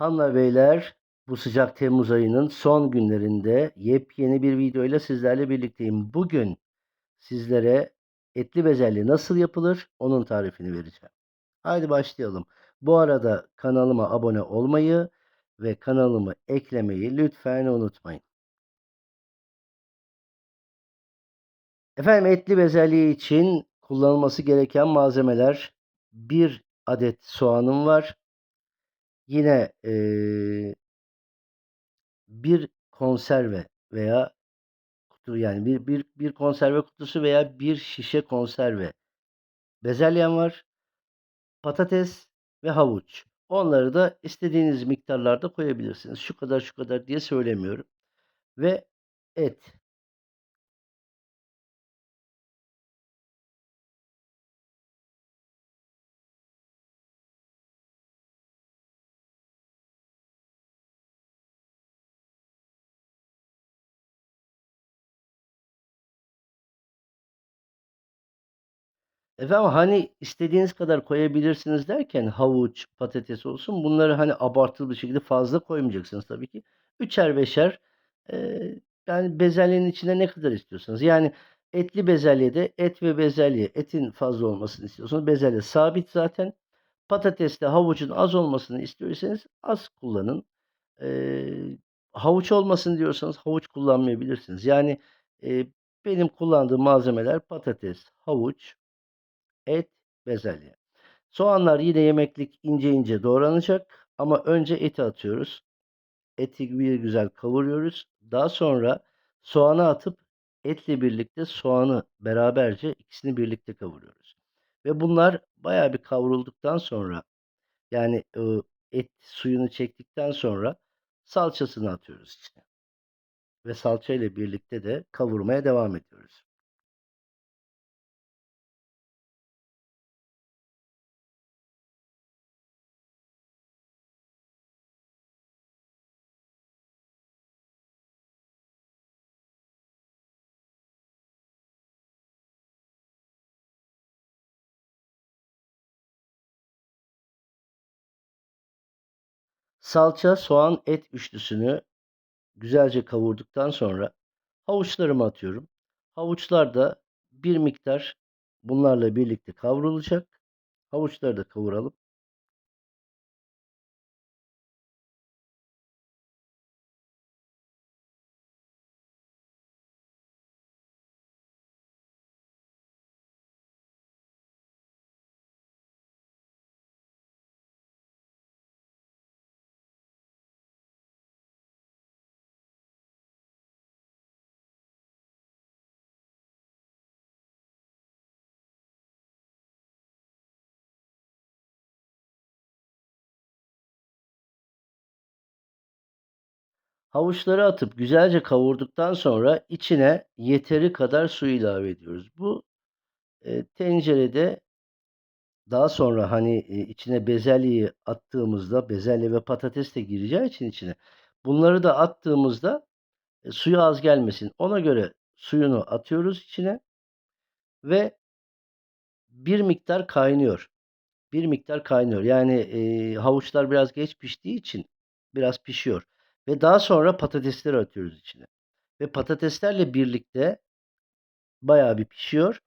Hanımlar beyler bu sıcak Temmuz ayının son günlerinde yepyeni bir video ile sizlerle birlikteyim. Bugün sizlere etli bezelye nasıl yapılır onun tarifini vereceğim. Haydi başlayalım. Bu arada kanalıma abone olmayı ve kanalımı eklemeyi lütfen unutmayın. Efendim etli bezelye için kullanılması gereken malzemeler 1 adet soğanım var. Yine eee bir konserve veya kutu yani bir bir bir konserve kutusu veya bir şişe konserve bezelyem var. Patates ve havuç. Onları da istediğiniz miktarlarda koyabilirsiniz. Şu kadar şu kadar diye söylemiyorum. Ve et. Efendim hani istediğiniz kadar koyabilirsiniz derken havuç, patates olsun bunları hani abartılı bir şekilde fazla koymayacaksınız tabii ki. Üçer beşer eee, yani bezelyenin içine ne kadar istiyorsanız. Yani etli bezelyede et ve bezelye etin fazla olmasını istiyorsanız bezelye sabit zaten. Patateste havucun az olmasını istiyorsanız az kullanın. Eee, havuç olmasın diyorsanız havuç kullanmayabilirsiniz. Yani eee, benim kullandığım malzemeler patates, havuç, et, bezelye. Soğanlar yine yemeklik ince ince doğranacak ama önce eti atıyoruz. Eti bir güzel kavuruyoruz. Daha sonra soğanı atıp etle birlikte soğanı beraberce ikisini birlikte kavuruyoruz. Ve bunlar bayağı bir kavrulduktan sonra yani et suyunu çektikten sonra salçasını atıyoruz içine. Ve salça ile birlikte de kavurmaya devam ediyoruz. Salça, soğan, et üçlüsünü güzelce kavurduktan sonra havuçlarımı atıyorum. Havuçlar da bir miktar bunlarla birlikte kavrulacak. Havuçları da kavuralım. Havuçları atıp güzelce kavurduktan sonra içine yeteri kadar su ilave ediyoruz. Bu e, tencerede daha sonra hani e, içine bezelyeyi attığımızda bezelye ve patates de gireceği için içine bunları da attığımızda e, suyu az gelmesin. Ona göre suyunu atıyoruz içine ve bir miktar kaynıyor. Bir miktar kaynıyor. Yani e, havuçlar biraz geç piştiği için biraz pişiyor. Ve daha sonra patatesleri atıyoruz içine. Ve patateslerle birlikte bayağı bir pişiyor.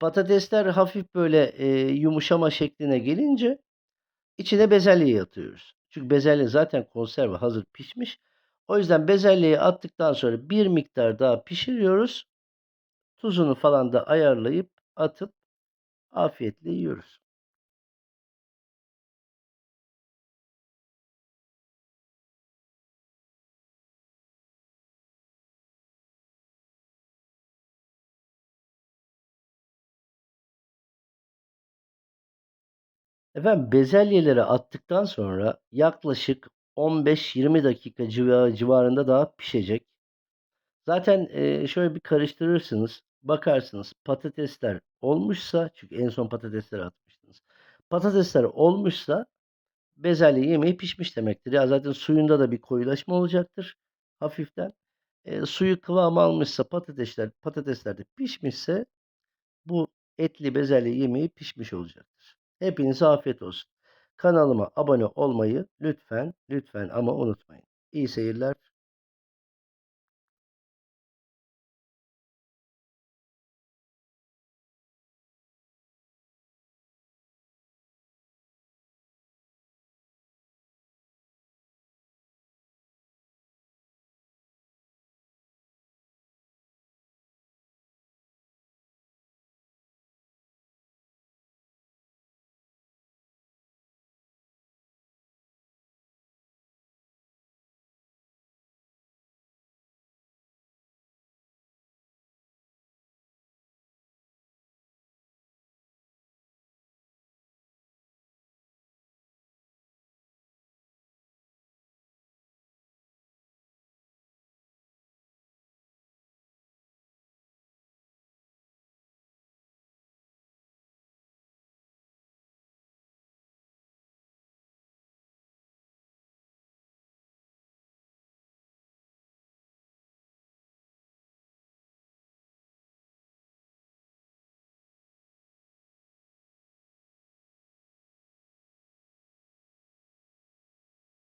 Patatesler hafif böyle e, yumuşama şekline gelince içine bezelyeyi atıyoruz. Çünkü bezelye zaten konserve hazır pişmiş. O yüzden bezelyeyi attıktan sonra bir miktar daha pişiriyoruz. Tuzunu falan da ayarlayıp atıp afiyetle yiyoruz. Efendim bezelyeleri attıktan sonra yaklaşık 15-20 dakika civa- civarında daha pişecek. Zaten şöyle bir karıştırırsınız. Bakarsınız patatesler olmuşsa çünkü en son patatesleri atmıştınız. Patatesler olmuşsa bezelye yemeği pişmiş demektir. Ya zaten suyunda da bir koyulaşma olacaktır hafiften. E, suyu kıvam almışsa patatesler patatesler de pişmişse bu etli bezelye yemeği pişmiş olacaktır. Hepinize afiyet olsun. Kanalıma abone olmayı lütfen, lütfen ama unutmayın. İyi seyirler.